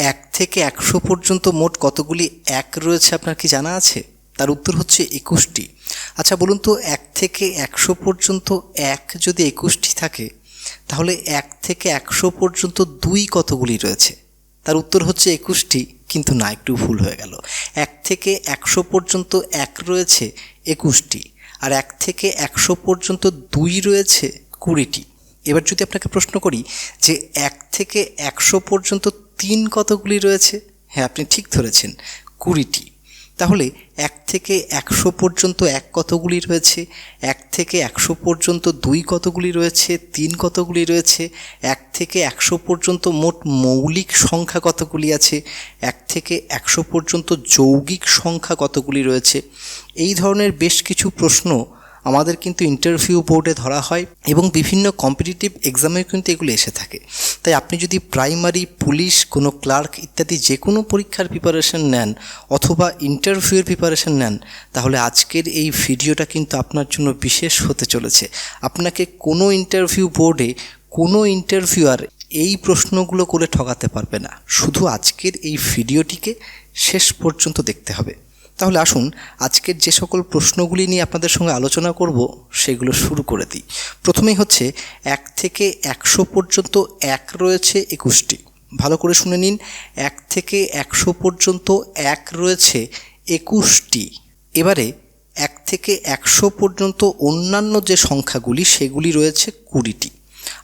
এক থেকে একশো পর্যন্ত মোট কতগুলি এক রয়েছে আপনার কি জানা আছে? তার উত্তর হচ্ছে একুশটি। আচ্ছা বলুন তো, এক থেকে একশো পর্যন্ত এক যদি একুশটি থাকে, তাহলে এক থেকে একশো পর্যন্ত দুই কতগুলি রয়েছে? তার উত্তর হচ্ছে একুশটি, কিন্তু না, একটু ভুল হয়ে গেল। এক থেকে একশো পর্যন্ত এক রয়েছে, একুশটি। আর এক থেকে একশো পর্যন্ত দুই রয়েছে, কুড়িটি। এবার যদি আপনাকে প্রশ্ন করি যে এক থেকে একশো পর্যন্ত তিন কতগুলি রয়েছে? হ্যাঁ আপনি ঠিক ধরেছেন, কুড়িটি। তাহলে এক থেকে একশো পর্যন্ত এক কতগুলি রয়েছে? এক থেকে একশো পর্যন্ত দুই কতগুলি রয়েছে? তিন কতগুলি রয়েছে? এক থেকে একশো পর্যন্ত মোট মৌলিক সংখ্যা কতগুলি আছে? এক থেকে একশো পর্যন্ত যৌগিক সংখ্যা কতগুলি রয়েছে? এই ধরনের বেশ কিছু প্রশ্ন আমাদের কিন্তু ইন্টারভিউ বোর্ডে ধরা হয় এবং বিভিন্ন কম্পিটিটিভ এক্সামেও কিন্তু এগুলো এসে থাকে। তাই আপনি যদি প্রাইমারি পুলিশ কোনো ক্লার্ক ইত্যাদি যে কোনো পরীক্ষার প্রিপারেশন নেন অথবা ইন্টারভিউয়ের প্রিপারেশন নেন, তাহলে আজকের এই ভিডিওটা কিন্তু আপনার জন্য বিশেষ হতে চলেছে। আপনাকে কোনো ইন্টারভিউ বোর্ডে কোনো ইন্টারভিউয়ার এই প্রশ্নগুলো করে ঠকাতে পারবে না। শুধু আজকের এই ভিডিওটিকে শেষ পর্যন্ত দেখতে হবে। তাহলে আসুন, আজকের যে সকল প্রশ্নগুলি নিয়ে আপনাদের সঙ্গে আলোচনা করব, সেগুলো শুরু করে দিই। প্রথমেই হচ্ছে, এক থেকে একশো পর্যন্ত এক রয়েছে একুশটি। ভালো করে শুনে নিন, এক থেকে একশো পর্যন্ত এক রয়েছে একুশটি। এবারে, এক থেকে একশো পর্যন্ত অন্যান্য যে সংখ্যাগুলি, সেগুলি রয়েছে কুড়িটি।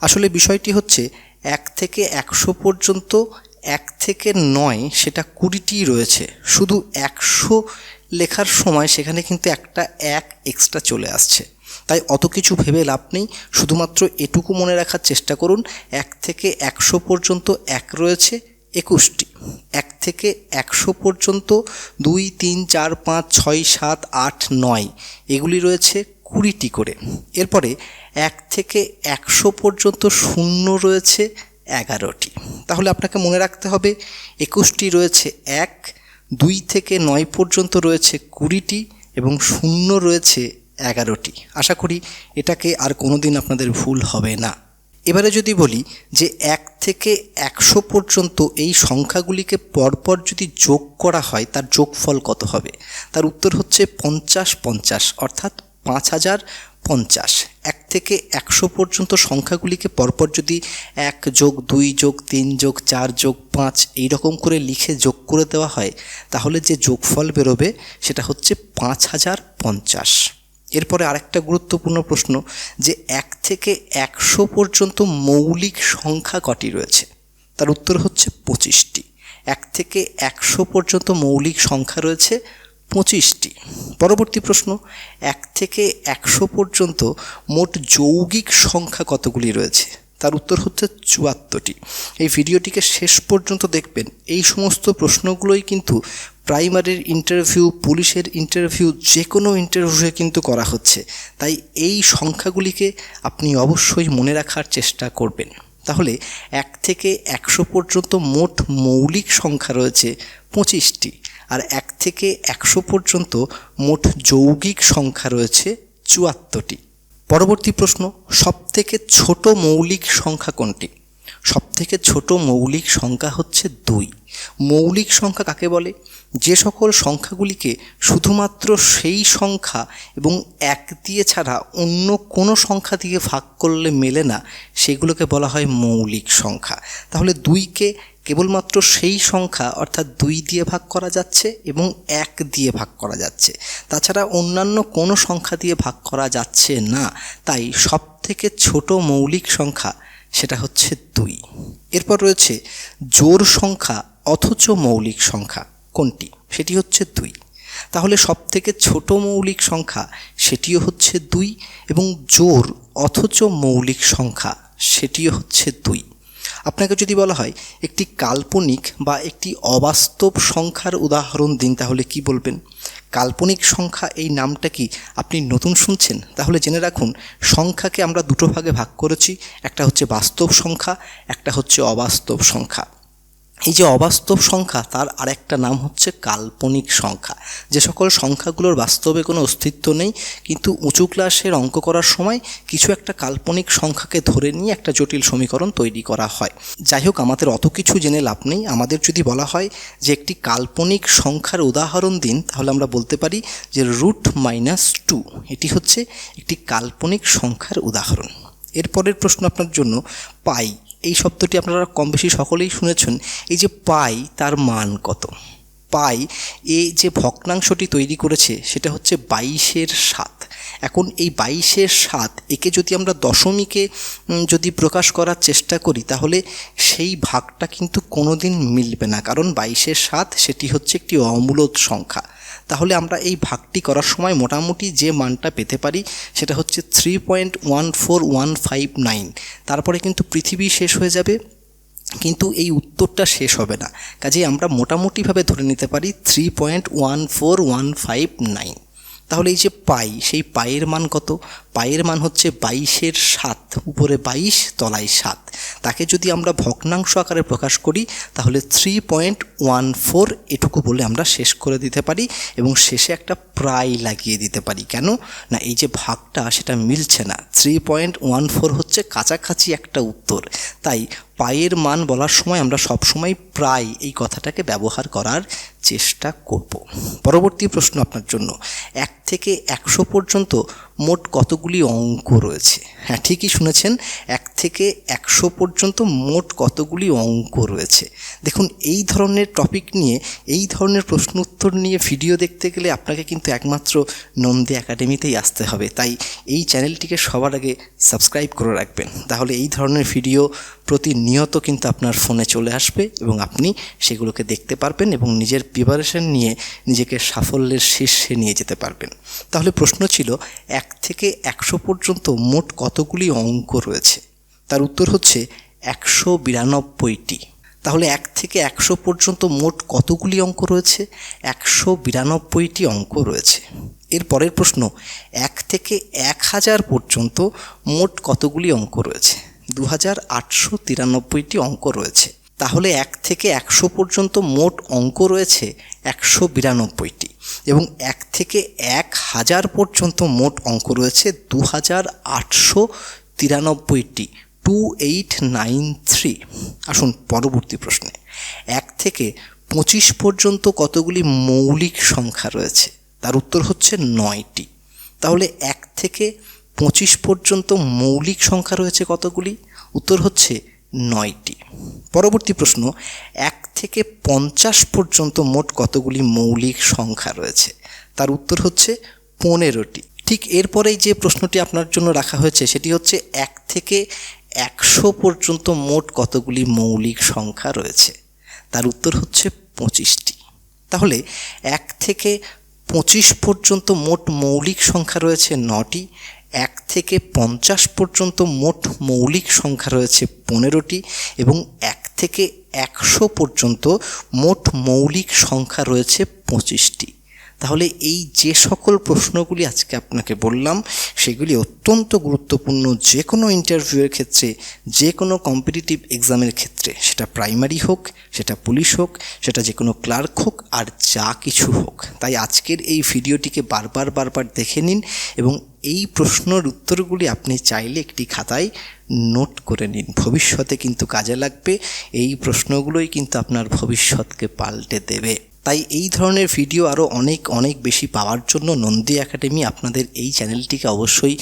আসলে বিষয়টি হচ্ছে, এক থেকে একশো পর্যন্ত এক থেকে নয় সেটা কুড়িটি রয়েছে। শুধু একশো লেখার সময় সেখানে কিন্তু একটা এক এক্সট্রা চলে আসছে। তাই অত কিছু ভেবে লাভ নেই। শুধুমাত্র এটুকু মনে রাখার চেষ্টা করুন, এক থেকে একশো পর্যন্ত এক রয়েছে একুশটি। এক থেকে একশো পর্যন্ত দুই, তিন, চার, পাঁচ, ছয়, সাত, আট, নয়, এগুলি রয়েছে কুড়িটি করে। এরপরে এক থেকে একশো পর্যন্ত শূন্য রয়েছে এগারোটি। তাহলে আপনাকে মনে রাখতে হবে, একুশটি রয়েছে এক, দুই থেকে নয় পর্যন্ত রয়েছে কুড়িটি এবং শূন্য রয়েছে এগারোটি। আশা করি এটাকে আর কোনো দিন আপনাদের ভুল হবে না। এবারে যদি বলি যে এক থেকে একশো পর্যন্ত এই সংখ্যাগুলিকে পরপর যদি যোগ করা হয়, তার যোগফল কত হবে? তার উত্তর হচ্ছে পঞ্চাশ পঞ্চাশ, অর্থাৎ পাঁচ হাজার পঞ্চাশ। এক থেকে একশো পর্যন্ত সংখ্যাগুলিকে পরপর যদি এক যোগ দুই যোগ তিন যোগ চার যোগ পাঁচ এই রকম করে লিখে যোগ করে দেওয়া হয়, তাহলে যে যোগফল বেরোবে সেটা হচ্ছে পাঁচ হাজার পঞ্চাশ। এরপরে আরেকটা গুরুত্বপূর্ণ প্রশ্ন যে এক থেকে একশো পর্যন্ত মৌলিক সংখ্যা কটি রয়েছে? তার উত্তর হচ্ছে পঁচিশটি। এক থেকে একশো পর্যন্ত মৌলিক সংখ্যা রয়েছে পঁচিশটি। পরবর্তী প্রশ্ন, এক থেকে একশো পর্যন্ত মোট যৌগিক সংখ্যা কতগুলি রয়েছে? তার উত্তর হচ্ছে চুয়াত্তরটি। এই ভিডিওটিকে শেষ পর্যন্ত দেখবেন। এই সমস্ত প্রশ্নগুলোই কিন্তু প্রাইমারির ইন্টারভিউ, পুলিশের ইন্টারভিউ যে কোনো ইন্টারভিউয়ে কিন্তু করা হচ্ছে। তাই এই সংখ্যাগুলিকে আপনি অবশ্যই মনে রাখার চেষ্টা করবেন। তাহলে এক থেকে একশো পর্যন্ত মোট মৌলিক সংখ্যা রয়েছে পঁচিশটি। আর এক থেকে একশো পর্যন্ত মোট যৌগিক সংখ্যা রয়েছে চুয়াত্তরটি। পরবর্তী প্রশ্ন, সবথেকে ছোট মৌলিক সংখ্যা কোনটি? সবথেকে ছোট মৌলিক সংখ্যা হচ্ছে দুই। মৌলিক সংখ্যা কাকে বলে? যে সকল সংখ্যাগুলিকে শুধুমাত্র সেই সংখ্যা এবং এক দিয়ে ছাড়া অন্য কোনো সংখ্যা দিয়ে ভাগ করলে মেলে না, সেগুলোকে বলা হয় মৌলিক সংখ্যা। তাহলে দুইকে কেবলমাত্র সেই সংখ্যা, অর্থাৎ দুই দিয়ে ভাগ করা যাচ্ছে এবং এক দিয়ে ভাগ করা যাচ্ছে। তাছাড়া অন্যান্য কোনো সংখ্যা দিয়ে ভাগ করা যাচ্ছে না, তাই সব থেকে ছোট মৌলিক সংখ্যা সেটা হচ্ছে দুই। এরপর রয়েছে জোর সংখ্যা অথচ মৌলিক সংখ্যা। কোনটি? সেটি হচ্ছে দুই। তাহলে সব থেকে ছোট মৌলিক সংখ্যা সেটিও হচ্ছে দুই এবং জোর অথচ মৌলিক সংখ্যা সেটিও হচ্ছে দুই। আপনাকে যদি বলা হয় একটি কাল্পনিক বা একটি অবাস্তব সংখ্যার উদাহরণ দিন তাহলে কি বলবেন? কাল্পনিক সংখ্যা এই নামটা কি আপনি নতুন শুনছেন? তাহলে জেনে রাখুন, সংখ্যাকে আমরা দুটো ভাগে ভাগ করেছি। একটা হচ্ছে বাস্তব সংখ্যা, একটা হচ্ছে অবাস্তব সংখ্যা। এই যে অবাস্তব সংখ্যা, তার আরেকটা নাম হচ্ছে কাল্পনিক সংখ্যা। যে সকল সংখ্যাগুলোর বাস্তবে কোনো অস্তিত্ব নেই, কিন্তু উঁচু ক্লাসের অঙ্ক করার সময় কিছু একটা কাল্পনিক সংখ্যাকে ধরে নিয়ে একটা জটিল সমীকরণ তৈরি করা হয়। যাই হোক, আমাদের অত কিছু জেনে লাভ নেই। আমাদের যদি বলা হয় যে একটি কাল্পনিক সংখ্যার উদাহরণ দিন, তাহলে আমরা বলতে পারি যে রুট মাইনাস টু, এটি হচ্ছে একটি কাল্পনিক সংখ্যার উদাহরণ। এরপরের প্রশ্ন আপনার জন্য, পাই এই শব্দটি আপনারা কম বেশি সকলেই শুনেছেন। এই যে পাই, তার মান কত? পাই এই যে ভগ্নাংশটি তৈরি করেছে, সেটা হচ্ছে বাইশের সাত। এখন এই বাইশের সাত, একে যদি আমরা দশমীকে যদি প্রকাশ করার চেষ্টা করি, তাহলে সেই ভাগটা কিন্তু কোনোদিন মিলবে না। কারণ বাইশের সাত, সেটি হচ্ছে একটি অমূলদ সংখ্যা। তাহলে আমরা এই ভাগটি করার সময় মোটামুটি যে মানটা পেতে পারি, সেটা হচ্ছে three point one four one five nine তারপরে কিন্তু পৃথিবী শেষ হয়ে যাবে, কিন্তু এই উত্তরটা শেষ হবে না। কাজেই আমরা মোটামুটিভাবে ধরে নিতে পারি three point one four one five nine তাহলে এই যে পাই, সেই পায়ের মান কত? পায়ের মান হচ্ছে বাইশের সাত, উপরে বাইশ, তলায় সাত। তাকে যদি আমরা ভগ্নাংশ আকারে প্রকাশ করি, তাহলে থ্রি পয়েন্ট ওয়ান ফোর এটুকু বলে আমরা শেষ করে দিতে পারি এবং শেষে একটা প্রায় লাগিয়ে দিতে পারি। কেন? না, এই যে ভাগটা, সেটা মিলছে না। থ্রি পয়েন্ট ওয়ান ফোর হচ্ছে কাছাকাছি একটা উত্তর। তাই পায়ের মান বলার সময় আমরা সবসময় প্রায় এই কথাটাকে ব্যবহার করার চেষ্টা করব। পরবর্তী প্রশ্ন আপনার জন্য। এক থেকে একশো পর্যন্ত মোট কতগুলি অঙ্ক রয়েছে? হ্যাঁ ঠিকই শুনেছেন, এক থেকে একশো পর্যন্ত মোট কতগুলি অঙ্ক রয়েছে। দেখুন, এই ধরনের টপিক নিয়ে, এই ধরনের প্রশ্ন উত্তর নিয়ে ভিডিও দেখতে গেলে আপনাকে কিন্তু একমাত্র নন্দী একাডেমিতেই আসতে হবে। তাই এই চ্যানেলটিকে সবার আগে সাবস্ক্রাইব করে রাখবেন। তাহলে এই ধরনের ভিডিও প্রতিনিয়ত কিন্তু আপনার ফোনে চলে আসবে এবং আপনি সেগুলোকে দেখতে পারবেন এবং নিজের প্রিপারেশন নিয়ে নিজেকে সাফল্যের শীর্ষে নিয়ে যেতে পারবেন। তাহলে প্রশ্ন ছিল এক থেকে একশো পর্যন্ত মোট কতগুলি অঙ্ক রয়েছে? তার উত্তর হচ্ছে একশো বিরানব্বইটি। তাহলে এক থেকে একশো পর্যন্ত মোট কতগুলি অঙ্ক রয়েছে? একশো বিরানব্বইটি অঙ্ক রয়েছে। এর পরের প্রশ্ন, এক থেকে এক হাজার পর্যন্ত মোট কতগুলি অঙ্ক রয়েছে? দু হাজার আটশো তিরানব্বইটি অঙ্ক রয়েছে। তাহলে এক থেকে একশো পর্যন্ত মোট অঙ্ক রয়েছে একশো বিরানব্বইটি। এবং এক থেকে এক হাজার পর্যন্ত মোট অঙ্ক রয়েছে দু হাজার আটশো তিরানব্বইটি, টু এইট নাইন থ্রি। আসুন পরবর্তী প্রশ্নে। এক থেকে পঁচিশ পর্যন্ত কতগুলি মৌলিক সংখ্যা রয়েছে? তার উত্তর হচ্ছে নয়টি। তাহলে এক থেকে পঁচিশ পর্যন্ত মৌলিক সংখ্যা রয়েছে কতগুলি? উত্তর হচ্ছে নয়টি। পরবর্তী প্রশ্ন, এক থেকে পঞ্চাশ পর্যন্ত মোট কতগুলি মৌলিক সংখ্যা রয়েছে? তার উত্তর হচ্ছে পনেরোটি। ঠিক এরপরেই যে প্রশ্নটি আপনার জন্য রাখা হয়েছে, সেটি হচ্ছে এক থেকে একশো পর্যন্ত মোট কতগুলি মৌলিক সংখ্যা রয়েছে? তার উত্তর হচ্ছে পঁচিশটি। তাহলে, এক থেকে পঁচিশ পর্যন্ত মোট মৌলিক সংখ্যা রয়েছে নটি এক থেকে পঞ্চাশ পর্যন্ত মোট মৌলিক সংখ্যা রয়েছে পনেরোটি এবং এক থেকে একশো পর্যন্ত মোট মৌলিক সংখ্যা রয়েছে পঁচিশটি। তাহলে এই যে সকল প্রশ্নগুলি আজকে আপনাকে বললাম, সেগুলি অত্যন্ত গুরুত্বপূর্ণ যে কোনো ইন্টারভিউয়ের ক্ষেত্রে যে কোনো কম্পিটিটিভ এক্সামের ক্ষেত্রে। সেটা প্রাইমারি হোক, সেটা পুলিশ হোক, সেটা যে কোনো ক্লার্ক হোক, আর যা কিছু হোক। তাই আজকের এই ভিডিওটিকে বারবার বারবার দেখে নিন এবং এই প্রশ্নের উত্তরগুলি আপনি চাইলে একটি খাতায় নোট করে নিন। ভবিষ্যতে কিন্তু কাজে লাগবে, এই প্রশ্নগুলোই কিন্তু আপনার ভবিষ্যৎকে পাল্টে দেবে। তাই এই ধরনের ভিডিও আরও অনেক অনেক বেশি পাওয়ার জন্য নন্দী একাডেমি আপনাদের এই চ্যানেলটিকে অবশ্যই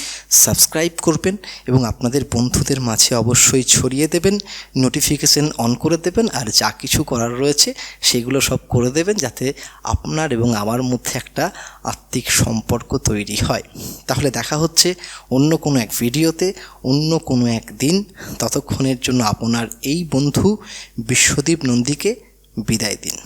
সাবস্ক্রাইব করবেন এবং আপনাদের বন্ধুদের মাঝে অবশ্যই ছড়িয়ে দেবেন নোটিফিকেশন অন করে দেবেন আর যা কিছু করার রয়েছে সেগুলো সব করে দেবেন যাতে আপনার এবং আমার মধ্যে একটা আত্মিক সম্পর্ক তৈরি হয়। তাহলে দেখা হচ্ছে অন্য কোনো এক ভিডিওতে, অন্য কোনো এক দিন। ততক্ষণের জন্য আপনার এই বন্ধু বিশ্বদীপ নন্দীকে বিদায় দিন।